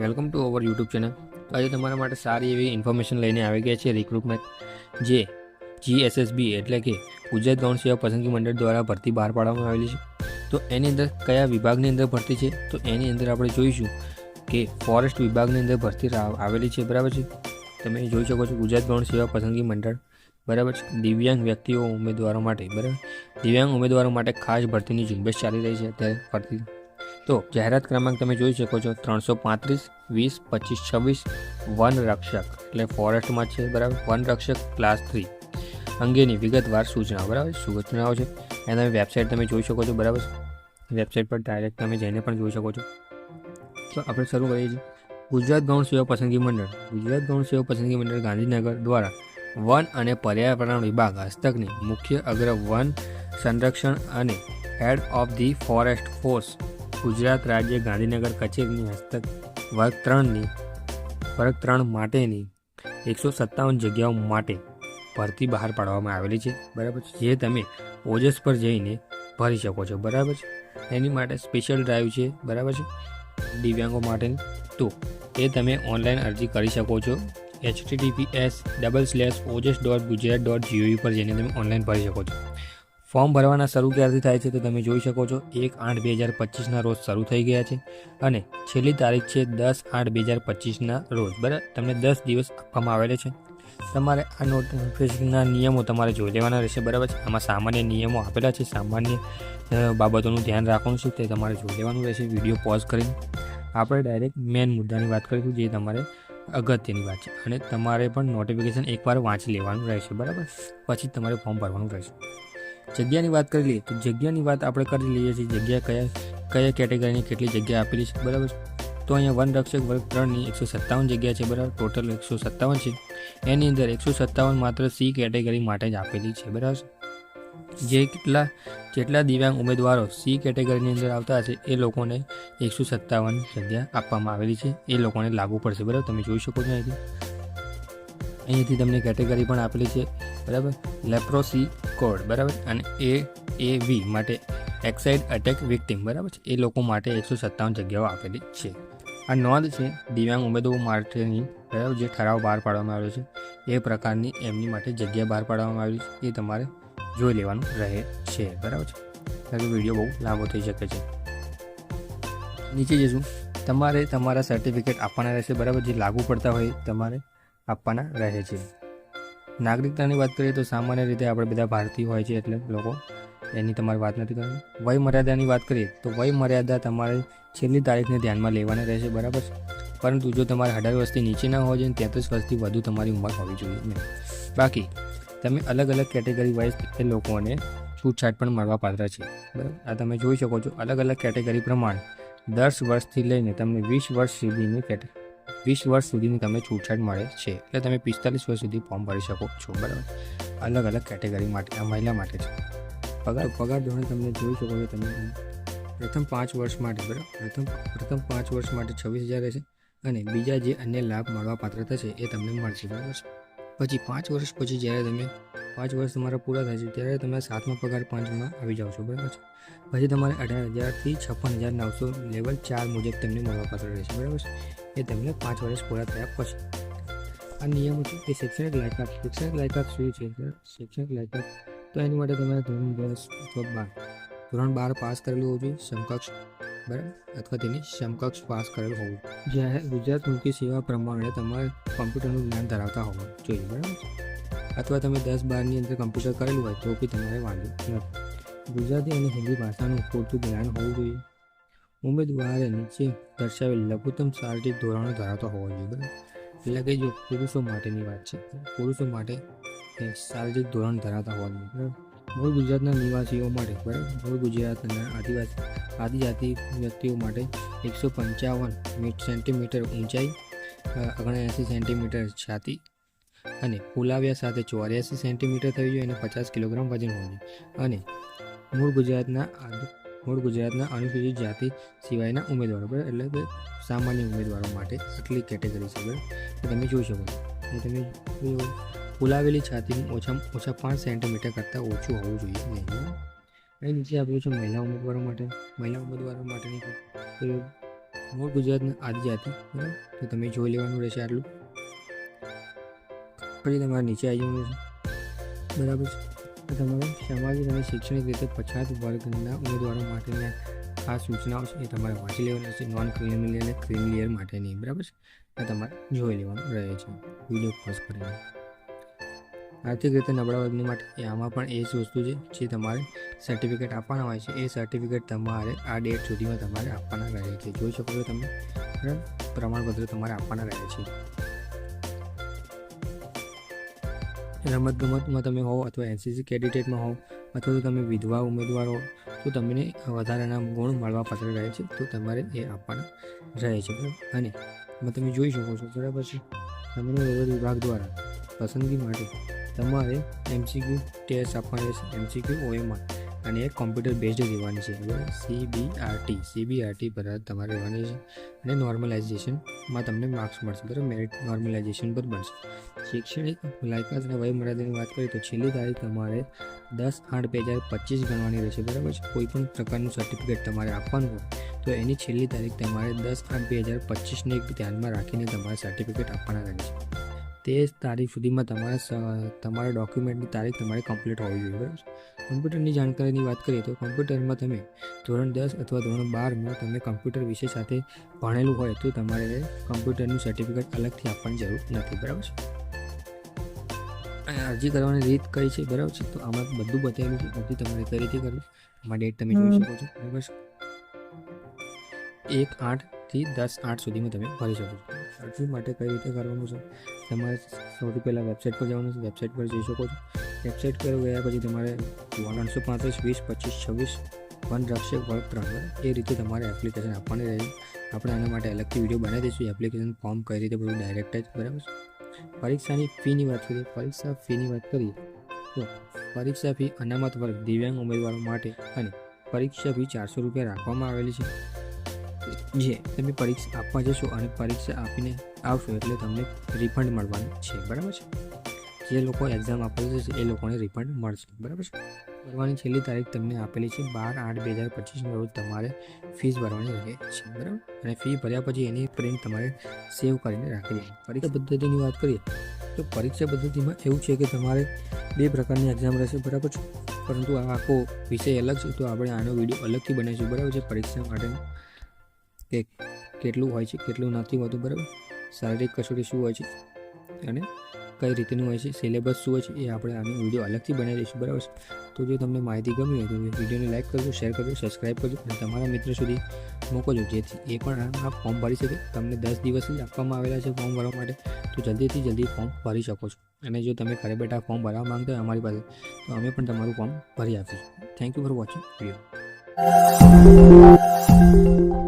Welcome to our YouTube channel. આજે તમારા માટે સારી એવી ઇન્ફોર્મેશન લઈને આવી ગયા છે રિક્રુટમેન્ટ જે જીએસએસબી એટલે કે ગુજરાત ગૌણ સેવા પસંદગી મંડળ દ્વારા ભરતી બહાર પાડવામાં આવેલી છે. તો એની અંદર કયા વિભાગની અંદર ભરતી છે? તો એની અંદર આપણે જોઈશું કે ફોરેસ્ટ વિભાગની અંદર ભરતી આવેલી છે. બરાબર છે? તમે જોઈ શકો છો ગુજરાત ગૌણ સેવા પસંદગી મંડળ. બરાબર છે? દિવ્યાંગ વ્યક્તિઓ ઉમેદવારો માટે. બરાબર? દિવ્યાંગ ઉમેદવારો માટે ખાસ ભરતીની ઝુંબેશ ચાલી રહી છે. અત્યારે ભરતી તો જાહેરાત ક્રમાંક તમે જોઈ શકો છો ત્રણસો પાંત્રીસ, વીસ, પચીસ, છવ્વીસ, વન રક્ષક. એટલે ફોરેસ્ટમાં છે, બરાબર? વન રક્ષક ક્લાસ થ્રી અંગેની વિગતવાર સૂચનાઓ, બરાબર? સૂચનાઓ છે? એના વેબસાઇટ તમે જોઈ શકો છો, બરાબર? વેબસાઇટ પર ડાયરેક્ટ તમે જઈને પણ જોઈ શકો છો. તો આપણે શરૂ કરીએ છીએ. ગુજરાત ગૌણ સેવા પસંદગી મંડળ. ગુજરાત ગૌણ સેવા પસંદગી મંડળ ગાંધીનગર દ્વારા વન અને પર્યાવરણ વિભાગ હસ્તકની મુખ્ય અગ્ર વન સંરક્ષણ અને head of the forest force Gujarat રાજ્ય ગાંધીનગર કચેરીની હસ્તક, વર્ગ ત્રણની, વર્ગ ત્રણ માટેની એકસો સત્તાવન જગ્યાઓ માટે ભરતી બહાર પાડવામાં આવેલી છે. બરાબર છે? જે તમે ઓજસ પર જઈને ભરી શકો છો. બરાબર છે? એની માટે સ્પેશિયલ ડ્રાઈવ છે. બરાબર છે? દિવ્યાંગો માટેની. તો એ તમે ઓનલાઈન અરજી કરી શકો છો. HTTPS double slash Ojas dot Gujarat dot GOV પર જઈને તમે ઓનલાઈન ભરી શકો છો. ફોર્મ ભરવાના શરૂ ક્યારથી થાય છે તો તમે જોઈ શકો છો, એક આઠ બે હજાર પચીસના રોજ શરૂ થઈ ગયા છે અને છેલ્લી તારીખ છે દસ આઠ બે હજાર પચીસના રોજ, બરાબર? તમને દસ દિવસ આપવામાં આવેલા છે. તમારે આ નોટિફિકેશનના નિયમો તમારે જોઈ લેવાના રહેશે, બરાબર છે? આમાં સામાન્ય નિયમો આપેલા છે, સામાન્ય બાબતોનું ધ્યાન રાખવાનું છે તે તમારે જોઈ લેવાનું રહેશે. વીડિયો પોઝ કરીને આપણે ડાયરેક્ટ મેન મુદ્દાની વાત કરીશું જે તમારે અગત્યની વાત છે અને તમારે પણ નોટિફિકેશન એકવાર વાંચી લેવાનું રહેશે, બરાબર? પછી તમારે ફોર્મ ભરવાનું રહેશે. જગ્યાની વાત કરી લઈએ તો જગ્યાની વાત આપણે કરી લઈએ છીએ જગ્યા કયા કયા કેટેગરીની કેટલી જગ્યા આપેલી છે, બરાબર? તો અહીંયા વન રક્ષક વર્ગ ત્રણની એકસો સત્તાવન જગ્યા છે, બરાબર? ટોટલ એકસો સત્તાવન છે. એની અંદર એકસો સત્તાવન માત્ર સી કેટેગરી માટે જ આપેલી છે, બરાબર? જે કેટલા જેટલા દિવ્યાંગ ઉમેદવારો સી કેટેગરીની અંદર આવતા હશે, એ લોકોને એકસો સત્તાવન જગ્યા આપવામાં આવેલી છે. એ લોકોને લાગુ પડશે, બરાબર? તમે જોઈ શકો છો અહીંથી. અહીંયાથી તમને કેટેગરી પણ આપેલી છે, બરાબર? લેપ્રોસી કોડ બરાબર? અને એ એ વી માટે એક્સાઇડ અટેક વિક્ટિમ બરાબર છે? એ લોકો માટે એકસો સત્તાવન જગ્યાઓ આપેલી છે. આ નોંધ છે, દિવ્યાંગ ઉમેદવારો માટેની, બરાબર? જે ઠરાવ બહાર પાડવામાં આવ્યો છે, એ પ્રકારની એમની માટે જગ્યા બહાર પાડવામાં આવી છે, એ તમારે જોઈ લેવાનું રહે છે, બરાબર છે? કારણ કે વીડિયો બહુ લાંબો થઈ શકે છે. નીચે જઈશું. તમારે તમારા સર્ટિફિકેટ આપવાના રહેશે, બરાબર? જે લાગુ પડતા હોય તમારે આપવાના રહે છે. નાગરિકતાની વાત કરીએ તો સામાન્ય રીતે આપણે બધા ભારતીય હોય છે એટલે લોકો એની તમારી વાત નથી કરવાની. વય મર્યાદાની વાત કરીએ તો વય મર્યાદા તમારે છેલ્લી તારીખને ધ્યાનમાં લેવાની રહેશે, બરાબર છે? પરંતુ જો તમારે અઢાર વર્ષથી નીચે ના છે તેત્રીસ વર્ષથી વધુ તમારી ઉંમર હોવી જોઈએ નહીં. બાકી, તમે અલગ અલગ કેટેગરી વાઇઝ એ લોકોને છૂટછાટ પણ મળવા પાત્ર છે, બરાબર? આ તમે જોઈ શકો છો, અલગ અલગ કેટેગરી પ્રમાણે દસ વર્ષથી લઈને તમને વીસ વર્ષ સુધીની કેટે વીસ વર્ષ સુધીની તમને છૂટછાટ મળે છે. એટલે તમે પિસ્તાલીસ વર્ષ સુધી ફોર્મ ભરી શકો છો, બરાબર? અલગ અલગ કેટેગરી માટે, આ મહિલા માટે છે. પગાર પગાર ધોરણ તમને જોઈ શકો છો તમે. પ્રથમ પાંચ વર્ષ માટે, બરાબર? પ્રથમ પ્રથમ પાંચ વર્ષ માટે છવ્વીસ હજાર રહેશે અને બીજા જે અન્ય લાભ મળવા પાત્ર થશે એ તમને મળશે, બરાબર? પછી પાંચ વર્ષ પછી જ્યારે તમે પાંચ વર્ષ તમારા પૂરા થાય છે, ત્યારે તમે સાતમા પગાર પાંચમાં આવી જાઓ છો, બરાબર છે? પછી તમારે અઢાર હજારથી છપ્પન હજાર નવસો લેવલ ચાર મુજબ તમને મળવાપાત્ર રહેશે, બરાબર છે? એ તમને પાંચ વર્ષ પૂરા થયા પછી. આ નિયમો છે કે શૈક્ષણિક લાયકાત શૈક્ષણિક લાયકાત શું છે? શૈક્ષણિક લાયકાત તો એની માટે તમારે ધોરણ દસ અથવા બાર, ધોરણ બાર પાસ કરેલું હોવું જોઈએ, સમકક્ષ, બરાબર? અથવા તેની સમકક્ષ પાસ કરેલું હોવું જ્યારે ગુજરાત મુખ્ય સેવા પ્રમાણે તમારે કોમ્પ્યુટરનું જ્ઞાન ધરાવતા હોવું જોઈએ, બરાબર અથવા તમે દસ બારની અંદર કમ્પ્યુટર કરેલું હોય તો બી તમારે વાંધો નથી. ગુજરાતી અને હિન્દી ભાષાનું પૂરતું જ્ઞાન હોવું જોઈએ. ઉમેદવારે નીચે દર્શાવેલ લઘુત્તમ શારીરિક ધોરણો ધરાવતો હોવો જોઈએ, બરાબર? એટલે કે જો પુરુષો માટેની વાત છે પુરુષો માટે શારીરિક ધોરણ ધરાવતા હોવા જોઈએ, બરાબર? મૂળ ગુજરાતના નિવાસીઓ માટે, બરાબર? મૂળ ગુજરાતના આદિવાસી, આદિજાતિ વ્યક્તિઓ માટે એકસો પંચાવન સેન્ટીમીટર ઊંચાઈ ઓગણએંસી સેન્ટીમીટર છાતી અને ફુલાવ્યા સાથે ચોર્યાસી સેન્ટીમીટર થવી જોઈએ અને પચાસ કિલોગ્રામ વજન હોવું જોઈએ. અને મૂળ ગુજરાતના મૂળ ગુજરાતના અનુસૂચિત જાતિ સિવાયના ઉમેદવારો, બરાબર? એટલે કે સામાન્ય ઉમેદવારો માટે આટલી કેટેગરી છે, બરાબર? તમે જોઈ શકો અને તમે ફુલાવેલી છાતીનું ઓછામાં ઓછા પાંચ સેન્ટીમીટર કરતાં ઓછું હોવું જોઈએ. નહીં અહીં નીચે આપ્યું છે મહિલા ઉમેદવારો માટે, મહિલા ઉમેદવારો માટેની. મૂળ ગુજરાતના આદિજાતિ, બરાબર? તો તમે જોઈ લેવાનું રહેશે આટલું. પછી તમારે નીચે આવી જવાનું છે. બરાબર છે? તમારે સામાજિક અને શૈક્ષણિક રીતે પછાત વર્ગના ઉમેદવારો માટેના આ સૂચનાઓ છે એ તમારે વાંચી લેવાની છે. નોન ક્રિમિનલ અને ક્રિમિલિયર માટેની. બરાબર છે? આ તમારે જોઈ લેવાનું રહે છે. વીડિયો પોઝ કરીને. આર્થિક રીતે નબળા વર્ગની માટે આમાં પણ એ જ વસ્તુ છે જે તમારે સર્ટિફિકેટ આપવાના હોય છે. એ સર્ટિફિકેટ તમારે આ ડેટ સુધીમાં તમારે આપવાના રહે છે. જોઈ શકો છો તમે? પ્રમાણપત્ર તમારે આપવાના રહે છે. રમતગમતમાં તમે હો અથવા એનસીસી કેડિડેટમાં હો અથવા તો તમે વિધવા ઉમેદવાર હો તો તમને વધારાના ગુણ મળવા પાત્ર રહે છે, તો તમારે એ આપવાના રહે છે, બરાબર? અને તમે જોઈ શકો છો, બરાબર છે? તમને વિભાગ દ્વારા પસંદગી માટે તમારે એમસીક્યુ ટેસ્ટ આપવાની રહેશે, એમસીક્યુ ઓએમઆર. અને એક કોમ્પ્યુટર બેઝડ રહેવાની છે બરાબર સીબીઆરટી સીબીઆરટી પર તમારે રહેવાની છે. અને નોર્મલાઇઝેશનમાં તમને માર્ક્સ મળશે, બરાબર? મેરિટ નોર્મલાઇઝેશન પર બનશે. શૈક્ષણિક લાયકાત અને વયમર્યાદાની વાત કરીએ તો છેલ્લી તારીખ તમારે દસ આઠ બે હજાર પચીસ ગણવાની રહેશે, બરાબર છે? કોઈ પણ પ્રકારનું સર્ટિફિકેટ તમારે આપવાનું હોય, તો એની છેલ્લી તારીખ તમારે દસ આઠ બે હજાર પચીસને ધ્યાનમાં રાખીને તમારે સર્ટિફિકેટ આપવાના રહે છે તે તારીખ સુધીમાં તમારા તમારા ડોક્યુમેન્ટની તારીખ તમારે કમ્પ્લીટ હોવી જોઈએ બરાબર? છે કમ્પ્યુટરની જાણકારીની વાત કરીએ તો કમ્પ્યુટરમાં તમે ધોરણ દસ અથવા ધોરણ બારમાં તમે કમ્પ્યુટર વિષય સાથે ભણેલું હોય તો તમારે કમ્પ્યુટરનું સર્ટિફિકેટ અલગથી આપવાની જરૂર નથી બરાબર છે? અરજી કરવાની રીત કઈ છે બરાબર છે? તો આમાં બધું બતાવેલું છે બધું તમારે કઈ રીતે કરવું આમાં ડેટ તમે જોઈ શકો છો બરાબર છે? એક આઠથી દસ આઠ સુધીમાં તમે ભરી શકો છો. અરજી માટે કઈ રીતે કરવાનું છે? તમારે સૌથી પહેલાં વેબસાઇટ પર જવાનું છે. વેબસાઇટ પર જઈ શકો છો. વેબસાઇટ પર ગયા પછી તમારે ત્રણસો પાંત્રીસ, વીસ, પચીસ, છવ્વીસ વન રક્ષક વર્ગ ત્રણ એ રીતે તમારે એપ્લિકેશન આપવાની રહે આપણે આના માટે અલગથી વીડિયો બનાવી દઈશું. એપ્લિકેશન ફોર્મ કઈ રીતે બધું ડાયરેક્ટ જ, બરાબર છે? પરીક્ષાની ફીની વાત કરીએ. પરીક્ષા ફીની વાત કરીએ તો પરીક્ષા ફી અનામત વર્ગ દિવ્યાંગ ઉમેદવારો માટે અને પરીક્ષા ફી ચારસો રૂપિયા રાખવામાં આવેલી છે. જે તમે પરીક્ષા આપવા જશો અને પરીક્ષા આપીને આવશો એટલે તમને રિફંડ મળવાનું છે, બરાબર છે? જે લોકો એક્ઝામ આપવા જશે એ લોકોને રિફંડ મળશે, બરાબર છે? ભરવાની છેલ્લી તારીખ તમને આપેલી છે બાર આઠ બે હજાર પચીસના રોજ તમારે ફીસ ભરવાની રહે છે, બરાબર? અને ફી ભર્યા પછી એની પ્રિન્ટ તમારે સેવ કરીને રાખી દેવાની. પરીક્ષા પદ્ધતિની વાત કરીએ તો પરીક્ષા પદ્ધતિમાં એવું છે કે તમારે બે પ્રકારની એક્ઝામ રહેશે, બરાબર છે? પરંતુ આ આખો વિષય અલગ છે, તો આપણે આનો વીડિયો અલગથી બનાવીશું, બરાબર છે? પરીક્ષા માટેનો કે કેટલું હોય છે, કેટલું નથી હોતું, બરાબર? શારીરિક કસોટી શું હોય છે અને કઈ રીતનું હોય છે, સિલેબસ શું હોય છે, એ આપણે આનો વીડિયો અલગથી બનાવી દઈશું, બરાબર તો જો તમને માહિતી ગમી હોય તો વિડીયોને લાઇક કરજો, શેર કરજો, સબસ્ક્રાઈબ કરજો અને તમારા મિત્રો સુધી મોકલજો, જેથી એ પણ આ- ફોર્મ ભરી શકે. તમને દસ દિવસ જ આપવામાં આવેલા છે ફોર્મ ભરવા માટે, તો જલ્દીથી જલ્દી ફોર્મ ભરી શકો છો. અને જો તમે ઘરે બેઠા ફોર્મ ભરવા માંગતા હોય અમારી પાસે, તો અમે પણ તમારું ફોર્મ ભરી આપીશું. Thank you for watching video